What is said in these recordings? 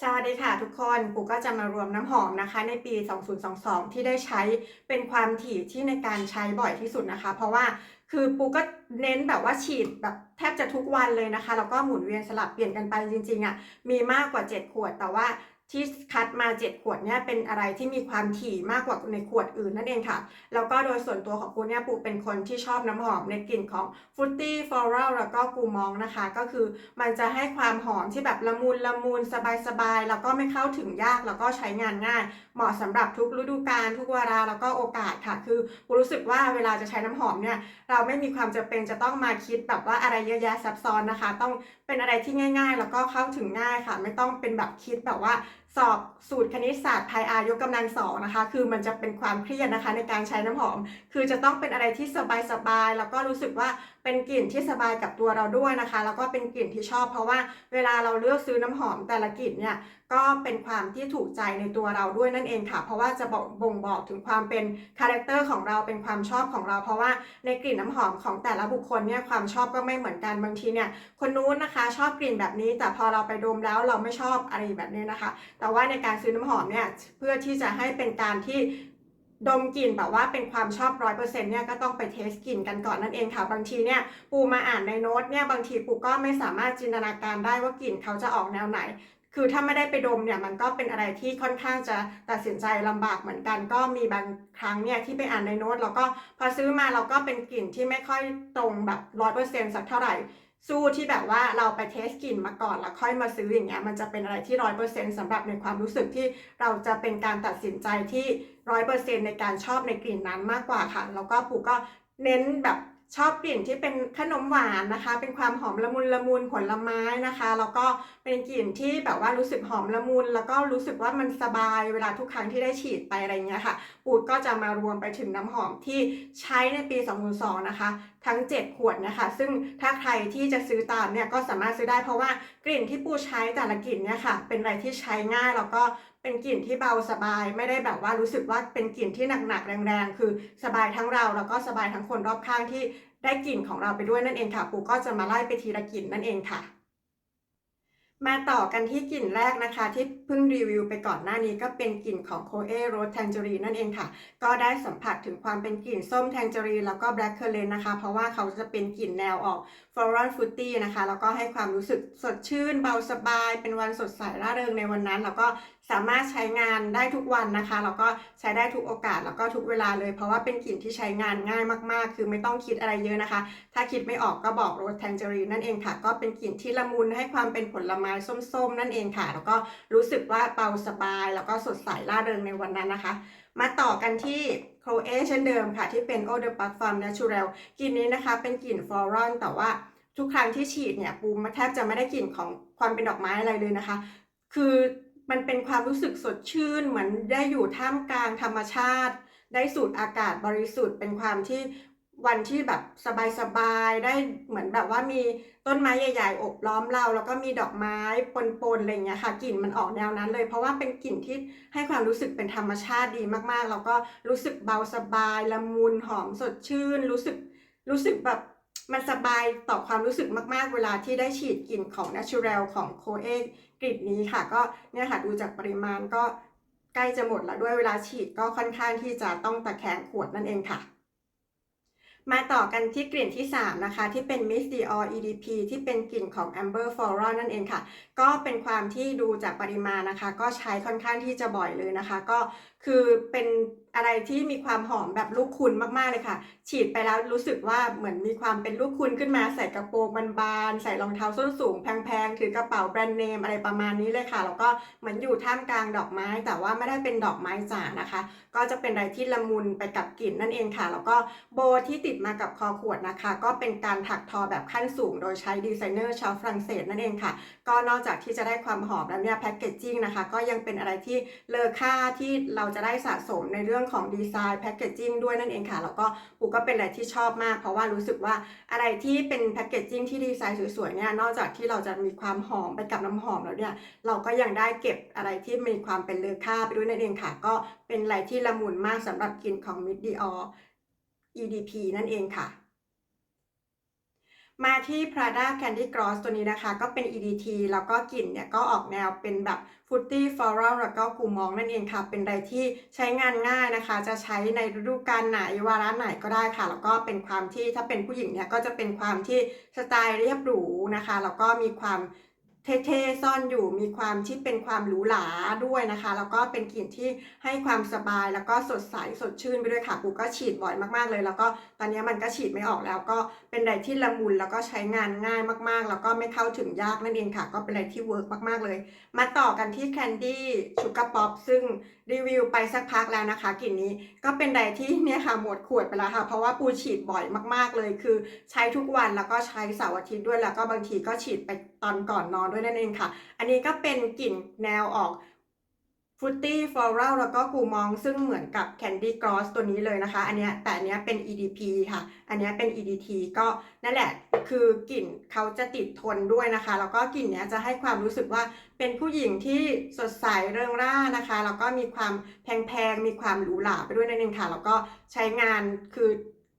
สวัสดีค่ะทุกคนปูก็จะมารวมน้ำหอมนะคะ ในปี 2022 ที่ได้ใช้เป็นความถี่ที่ในการใช้บ่อยที่สุดนะคะ เพราะว่าคือปูก็เน้นแบบว่าฉีดแบบแทบจะทุกวันเลยนะคะ แล้วก็หมุนเวียนสลับเปลี่ยนกันไปจริงๆอะมีมากกว่า 7 ขวดแต่ว่า ที่คัดมา 7 ขวดเนี่ยเป็นอะไรที่มีความถี่มากกว่าในขวดอื่นนั่นเองค่ะ แล้วก็โดยส่วนตัวของปูเนี่ยปูเป็นคนที่ชอบน้ำหอมในกลิ่นของฟรุตตี้ฟลอรัลแล้วก็กูมองนะคะ ก็คือมันจะให้ความหอมที่แบบละมุนละมุนสบายๆแล้วก็ไม่เข้าถึงยากแล้วก็ใช้งานง่าย เหมาะสำหรับทุกฤดูกาลทุกเวลาแล้วก็โอกาสค่ะ คือปูรู้สึกว่าเวลาจะใช้น้ำหอมเนี่ยเราไม่มีความจำเป็นจะต้องมาคิดแบบว่าอะไรเยอะแยะซับซ้อนนะคะ ต้อง เป็นอะไรที่ง่าย ๆ แล้วก็เข้าถึงง่ายค่ะ ไม่ต้องเป็นแบบคิดแบบว่า สอบสูตรคณิตศาสตร์ไพอายกกำลังสองนะคะ คือมันจะเป็นความเครียดนะคะในการใช้น้ำหอม คือจะต้องเป็นอะไรที่สบายๆแล้วก็รู้สึกว่าเป็นกลิ่นที่สบายกับตัวเราด้วยนะคะ แล้วก็เป็นกลิ่นที่ชอบ เพราะว่าเวลาเราเลือกซื้อน้ำหอมแต่ละกลิ่นเนี่ยก็เป็นความที่ถูกใจในตัวเราด้วยนั่นเองค่ะ เพราะว่าจะบอกบ่งบอกถึงความเป็นคาแรคเตอร์ของเราเป็นความชอบของเรา เพราะว่าในกลิ่นน้ำหอมของแต่ละบุคคลเนี่ยความชอบก็ไม่เหมือนกันบางทีเนี่ยคนนู้นนะคะ ชอบกลิ่นแบบนี้แต่พอเราไปดมแล้วเราไม่ชอบอะไรแบบนี้นะคะแต่แต่ว่าในการซื้อน้ำหอมเนี่ยเพื่อที่จะให้เป็นการที่ดมกลิ่นแบบว่าเป็นความชอบร้อยเปอร์เซ็นต์เนี่ยก็ต้องไปเทสกลิ่นกันก่อนนั่นเองค่ะ บางทีเนี่ยปูมาอ่านในโน้ตเนี่ยบางทีปูก็ไม่สามารถจินตนาการได้ว่ากลิ่นเขาจะออกแนวไหน คือถ้าไม่ได้ไปดมเนี่ยมันก็เป็นอะไรที่ค่อนข้างจะตัดสินใจลำบากเหมือนกัน ก็มีบางครั้งเนี่ยที่ไปอ่านในโน้ตแล้วก็พอซื้อมาเราก็เป็นกลิ่นที่ไม่ค่อยตรงแบบร้อยเปอร์เซ็นต์สักเท่าไหร่ สู้ที่แบบว่าเราไปเทสกลิ่นมาก่อนแล้วค่อยมาซื้ออย่างเงี้ยมันจะเป็นอะไรที่ร้อยเปอร์เซ็นต์สำหรับในความรู้สึกที่เราจะเป็นการตัดสินใจที่ร้อยเปอร์เซ็นต์ในการชอบในกลิ่นนั้นมากกว่าค่ะ แล้วก็ปูก็เน้นแบบชอบกลิ่นที่เป็นขนมหวานนะคะ เป็นความหอมละมุนละมุนผลไม้นะคะ แล้วก็เป็นกลิ่นที่แบบว่ารู้สึกหอมละมุน แล้วก็รู้สึกว่ามันสบายเวลาทุกครั้งที่ได้ฉีดไปอะไรเงี้ยค่ะ ปูดก็จะมารวมไปถึงน้ำหอมที่ใช้ในปี 2002 นะคะ ทั้ง 7 ขวดนะคะ ซึ่งถ้าใครที่จะซื้อตามเนี่ยก็สามารถซื้อได้เพราะว่ากลิ่นที่ปูใช้แต่ละกลิ่นเนี่ยค่ะ เป็นอะไรที่ใช้ง่ายแล้วก็เป็นกลิ่นที่เบาสบาย ไม่ได้แบบว่ารู้สึกว่าเป็นกลิ่นที่หนักๆแรงๆ คือสบายทั้งเราแล้วก็สบายทั้งคนรอบข้างที่ได้กลิ่นของเราไปด้วยนั่นเองค่ะ ปูก็จะมาไล่ไปทีละกลิ่นนั่นเองค่ะ มาต่อกันที่กลิ่นแรกนะคะ ที่เพิ่งรีวิวไปก่อนหน้านี้ก็เป็นกลิ่นของโคเอโรสแทงเจอรีนั่นเองค่ะ ก็ได้สัมผัสถึงความเป็นกลิ่นส้มแทงเจอรีแล้วก็แบล็คเคอร์เลนนะคะ เพราะว่าเขาจะเป็นกลิ่นแนวออก Floral Fruity นะคะ แล้วก็ให้ความรู้สึกสดชื่น เบาสบาย เป็นวันสดใสร่าเริงในวันนั้น แล้วก็สามารถใช้งานได้ทุกวันนะคะ แล้วก็ใช้ได้ทุกโอกาส แล้วก็ทุกเวลาเลย เพราะว่าเป็นกลิ่นที่ใช้งานง่ายมากๆ คือไม่ต้องคิดอะไรเยอะนะคะ ถ้าคิดไม่ออกก็บอก Rose Tangerine นั่นเองค่ะ ก็เป็นกลิ่นที่ละมุนให้ความเป็นผลไม้ส้มๆ นั่นเองค่ะ แล้วก็รู้สึกว่าเบาสบาย แล้วก็สดใสร่าเริงในวันนั้นนะคะ มาต่อกันที่ c r o a เช่นเดิมค่ะ ที่เป็น Eau de Parfum Natural กลิ่นนี้นะคะ เป็นกลิ่นฟลอรอนแต่ว่าทุกครั้งที่ฉีดเนี่ยปูมแทบจะไม่ได้กลิ่นของความเป็นดอกไม้อะไรเลยนะคะ คือมันเป็นความรู้สึกสดชื่น เหมือนได้อยู่ท่ามกลางธรรมชาติ ได้สูดอากาศบริสุทธิ์ เป็นความที่ วันที่แบบสบายๆได้เหมือนแบบว่ามีต้นไม้ใหญ่ๆ อบล้อมเรา แล้วก็มีดอกไม้ปนๆอะไรอย่างเงี้ยค่ะกลิ่นมันออกแนวนั้นเลย เพราะว่าเป็นกลิ่นที่ให้ความรู้สึกเป็นธรรมชาติดีมากๆ แล้วก็รู้สึกเบาสบายละมุนหอมสดชื่น รู้สึกรู้สึกแบบมันสบายต่อความรู้สึกมากๆ เวลาที่ได้ฉีดกลิ่นของ Natural ของ Coe กลิ่นนี้ค่ะ ก็เนี่ยค่ะดูจากปริมาณก็ใกล้จะหมดแล้วด้วยเวลาฉีดก็ค่อนข้างที่จะต้องตะแคงขวดนั่นเองค่ะ มาต่อกันที่กลิ่นที่ 3 นะคะ ที่เป็น Miss Dior EDP ที่เป็นกลิ่นของ Amber Floral นั่นเองค่ะ ก็เป็นความที่ดูจากปริมาณนะคะ ก็ใช้ค่อนข้างที่จะบ่อยเลยนะคะ ก็คือเป็น อะไรที่มีความหอมแบบลูกคุณมากๆเลยค่ะ ฉีดไปแล้วรู้สึกว่าเหมือนมีความเป็นลูกคุณขึ้นมาใส่กระโปรงบานๆใส่รองเท้าส้นสูงแพงๆถือกระเป๋าแบรนด์เนมอะไรประมาณนี้เลยค่ะแล้วก็เหมือนอยู่ท่ามกลางดอกไม้ แต่ว่าไม่ได้เป็นดอกไม้จ๋านะคะ ก็จะเป็นอะไรที่ละมุนไปกับกลิ่นนั่นเองค่ะ แล้วก็โบที่ติดมากับคอขวดนะคะ ก็เป็นการถักทอแบบขั้นสูง โดยใช้ดีไซเนอร์ชาวฝรั่งเศสนั่นเองค่ะ ก็นอกจากที่จะได้ความหอมแล้วเนี่ยแพคเกจจิ้งนะคะ ก็ยังเป็นอะไรที่เลอค่าที่เราจะได้สะสมในเรื่องของดีไซน์แพคเกจจิ้งด้วยนั่นเองค่ะ แล้วก็ปูก็เป็นอะไรที่ชอบมาก เพราะว่ารู้สึกว่าอะไรที่เป็นแพคเกจจิ้งที่ดีไซน์สวยๆเนี่ยนอกจากที่เราจะมีความหอมไปกับน้ำหอมแล้วเนี่ยเราก็ยังได้เก็บอะไรที่มีความเป็นเลอค่าไปด้วยนั่นเองค่ะ ก็เป็นอะไรที่ละมุนมากสำหรับกลิ่นของมิดดีออ EDP นั่นเองค่ะ มาที่ Prada Candy Gloss ตัวนี้นะคะ ก็เป็น EDT แล้วก็กลิ่นเนี่ยก็ออกแนวเป็นแบบ Fruity Floral แล้วก็กูมองนั่นเองค่ะ เป็นอะไรที่ใช้งานง่ายนะคะ จะใช้ในฤดูกาลไหนวาระไหนก็ได้ค่ะ แล้วก็เป็นความที่ถ้าเป็นผู้หญิงเนี่ยก็จะเป็นความที่สไตล์เรียบหรูนะคะ แล้วก็มีความ เท่ๆซ่อนอยู่มีความที่เป็นความหรูหราด้วยนะคะ แล้วก็เป็นกลิ่นที่ให้ความสบายแล้วก็สดใสสดชื่นไปด้วยค่ะปูก็ฉีดบ่อยมากๆเลย แล้วก็ตอนนี้มันก็ฉีดไม่ออกแล้ว ก็เป็นอะไรที่ละมุนแล้วก็ใช้งานง่ายมากๆ แล้วก็ไม่เข้าถึงยากนั่นเองค่ะ ก็เป็นอะไรที่เวิร์กมากๆเลย มาต่อกันที่ Candy Sugar Pop ซึ่งรีวิวไปสักพักแล้วนะคะกลิ่นนี้ก็เป็นใดที่เนี่ยค่ะหมดขวดไปแล้วค่ะ เพราะว่าปูฉีดบ่อยมากๆเลย คือใช้ทุกวันแล้วก็ใช้เสาร์อาทิตย์ด้วยแล้วก็บางทีก็ฉีดไปตอนก่อนนอนด้วยนั่นเองค่ะ อันนี้ก็เป็นกลิ่นแนวออกฟรุตตี้ฟลอรัลแล้วก็กูมองซึ่งเหมือนกับ Candy Gloss ตัวนี้เลยนะคะ อันนี้แต่อันนี้เป็น EDP ค่ะ อันนี้เป็น EDT ก็นั่นแหละคือกลิ่นเขาจะติดทนด้วยนะคะ แล้วก็กลิ่นเนี้ยจะให้ความรู้สึกว่าเป็นผู้หญิงที่สดใสเริงร่านะคะ แล้วก็มีความแพงๆ มีความหรูหราไปด้วยนั่นเองค่ะ แล้วก็ใช้งานคือ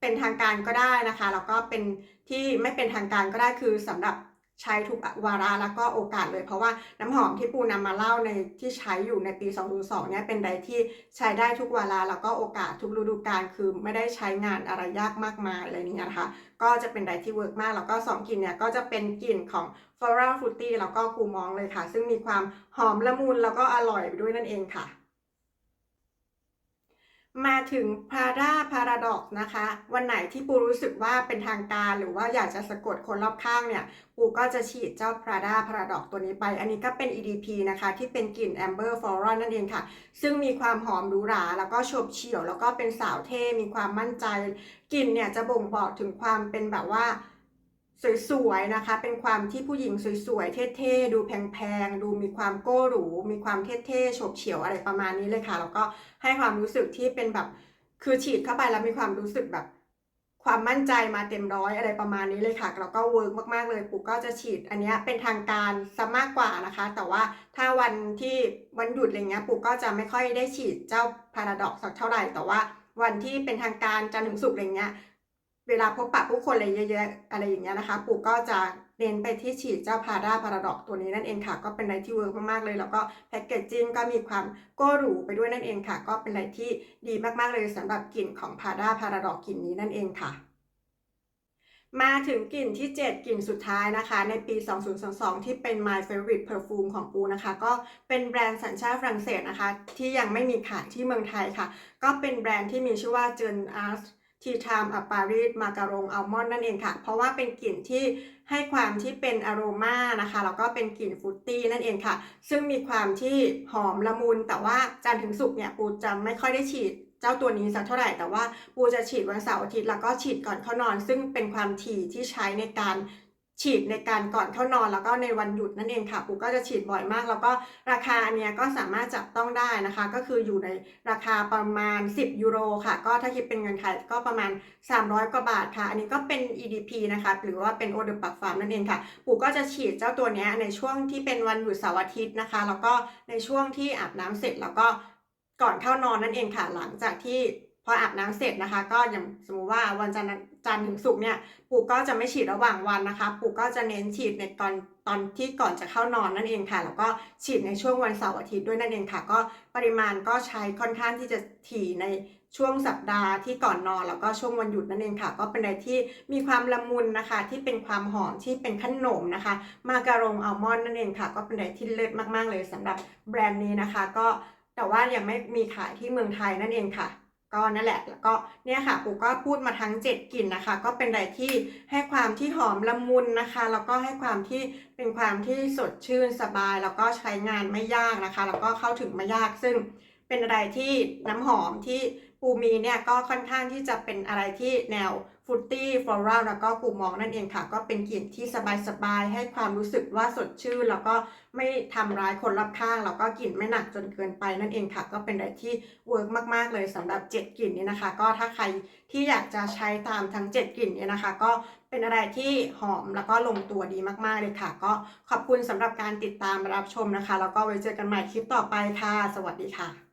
เป็นทางการก็ได้นะคะ แล้วก็เป็นที่ไม่เป็นทางการก็ได้คือสำหรับ ใช้ทุกวาระแล้วก็โอกาสเลยเพราะว่าน้ำหอมที่ปูนำมาเล่าในที่ใช้อยู่ในปี 202เนี่ยเป็นใดที่ใช้ได้ทุกวาระแล้วก็โอกาสทุกฤดูกาลคือไม่ได้ใช้งานอะไรยากมากมายอะไรนี้นะคะ ก็จะเป็นใดที่เวิร์กมากแล้วก็ 2กลิ่นเนี่ยก็จะเป็นกลิ่นของ Floral Fruity แล้วก็กูมองเลยค่ะ ซึ่งมีความหอมละมุนแล้วก็อร่อยไปด้วยนั่นเองค่ะ มาถึง Prada Paradox นะคะ วันไหนที่ปูรู้สึกว่าเป็นทางการหรือว่าอยากจะสะกดคนรอบข้างเนี่ย ปูก็จะฉีดเจ้า Prada Paradox ตัวนี้ไป อันนี้ก็เป็น EDP นะคะ ที่เป็นกลิ่น Amber Floral นั่นเองค่ะ ซึ่งมีความหอมหรูหรา แล้วก็โฉบเฉี่ยว แล้วก็เป็นสาวเท่ มีความมั่นใจ กลิ่นเนี่ยจะบ่งบอกถึงความเป็นแบบว่า สวยๆนะคะ เป็นความที่ผู้หญิงสวยๆ เท่ๆ ดูแพงๆ ดูมีความโก้หรู มีความเท่ๆ โฉบเฉี่ยวอะไรประมาณนี้เลยค่ะ แล้วก็ให้ความรู้สึกที่เป็นแบบ คือฉีดเข้าไปแล้วมีความรู้สึกแบบ ความมั่นใจมาเต็มร้อยอะไรประมาณนี้เลยค่ะ แล้วก็เวิร์กมากๆเลยปูก็จะฉีดอันนี้เป็นทางการซะมากกว่านะคะ แต่ว่าถ้าวันที่วันหยุดอะไรเงี้ยปูก็จะไม่ค่อยได้ฉีดเจ้าพาราดอกสักเท่าไหร่ แต่ว่าวันที่เป็นทางการจันทร์ถึงศุกร์อะไรเงี้ย เวลาพบปะผู้คนอะไรเยอะๆอะไรอย่างเงี้ยนะคะ ปู่ก็จะเน้นไปที่ฉีดเจ้าพาด้าพาราดอกตัวนี้นั่นเองค่ะ ก็เป็นอะไรที่เวิร์กมากๆเลย แล้วก็แพคเกจจิ้งก็มีความโก้หรูไปด้วยนั่นเองค่ะ ก็เป็นอะไรที่ดีมากๆเลยสำหรับกลิ่นของพาด้าพาราดอกกลิ่นนี้นั่นเองค่ะ มาถึงกลิ่นที่ 7 กลิ่นสุดท้ายนะคะ ในปี 2022 ที่เป็น my favorite perfume ของปูนะคะ ก็เป็นแบรนด์สัญชาติฝรั่งเศสนะคะ ที่ยังไม่มีขายที่เมืองไทยค่ะ ก็เป็นแบรนด์ที่มีชื่อว่า j e n Art ทีไทม์อัปปารีสมาการงอัลมอนด์นั่นเองค่ะ เพราะว่าเป็นกลิ่นที่ให้ความที่เป็นอโรมานะคะ แล้วก็เป็นกลิ่นฟรุตตี้นั่นเองค่ะ ซึ่งมีความที่หอมละมุน แต่ว่าจันถึงสุกเนี่ยปูจะไม่ค่อยได้ฉีดเจ้าตัวนี้สักเท่าไหร่แต่ว่าปูจะฉีดวันเสาร์อาทิตย์แล้วก็ฉีดก่อนเข้านอน ซึ่งเป็นความถี่ที่ใช้ในการ ฉีดในการก่อนเข้านอนแล้วก็ในวันหยุดนั่นเองค่ะปูก็จะฉีดบ่อยมาก แล้วก็ราคาอันเนี้ยก็สามารถจับต้องได้นะคะ ก็คืออยู่ในราคาประมาณ 10 ยูโรค่ะ ก็ถ้าคิดเป็นเงินไทยก็ประมาณ 300 กว่าบาทค่ะ อันนี้ก็เป็น EDP นะคะหรือว่าเป็น Eau de Parfum นั่นเองค่ะ ปูก็จะฉีดเจ้าตัวเนี้ยในช่วงที่เป็นวันหยุดเสาร์อาทิตย์นะคะ แล้วก็ในช่วงที่อาบน้ำเสร็จแล้วก็ก่อนเข้านอนนั่นเองค่ะ หลังจากที่พออาบน้ำเสร็จนะคะ ก็อย่างสมมุติว่าวันจันทร์ จันทร์ถึงศุกร์เนี่ยปู่ก็จะไม่ฉีดระหว่างวันนะคะ ปู่ก็จะเน้นฉีดในตอนตอนที่ก่อนจะเข้านอนนั่นเองค่ะ แล้วก็ฉีดในช่วงวันเสาร์อาทิตย์ด้วยนั่นเองค่ะ ก็ปริมาณก็ใช้ค่อนข้างที่จะถี่ในช่วงสัปดาห์ที่ก่อนนอนแล้วก็ช่วงวันหยุดนั่นเองค่ะ ก็เป็นอะไรที่มีความละมุนนะคะ ที่เป็นความหอมที่เป็นขนมนะคะ มาการงอัลมอนด์นั่นเองค่ะ ก็เป็นอะไรที่เลิศมากๆเลยสำหรับแบรนด์นี้นะคะ ก็แต่ว่ายังไม่มีขายที่เมืองไทยนั่นเองค่ะ ก็นั่นแหละแล้วก็เนี่ยค่ะปูก็พูดมาทั้ง 7กลิ่นนะคะ ก็เป็นอะไรที่ให้ความที่หอมละมุนนะคะ แล้วก็ให้ความที่เป็นความที่สดชื่นสบาย แล้วก็ใช้งานไม่ยากนะคะ แล้วก็เข้าถึงไม่ยากซึ่งเป็นอะไรที่น้ำหอมที่ ปูมีเนี่ยก็ค่อนข้างที่จะเป็นอะไรที่แนวฟุตตี้ฟลอรัลแล้วก็กูมองนั่นเองค่ะ ก็เป็นกลิ่นที่สบายๆ ให้ความรู้สึกว่าสดชื่น แล้วก็ไม่ทำร้ายคนรอบข้าง แล้วก็กลิ่นไม่หนักจนเกินไปนั่นเองค่ะ ก็เป็นอะไรที่เวิร์กมากๆเลยสำหรับ 7 กลิ่นนี้นะคะ ก็ถ้าใครที่อยากจะใช้ตามทั้ง 7 กลิ่นนี้นะคะ ก็เป็นอะไรที่หอมแล้วก็ลงตัวดีมากๆเลยค่ะ ก็ขอบคุณสำหรับการติดตามรับชมนะคะ แล้วก็ไว้เจอกันใหม่คลิปต่อไปค่ะ สวัสดีค่ะ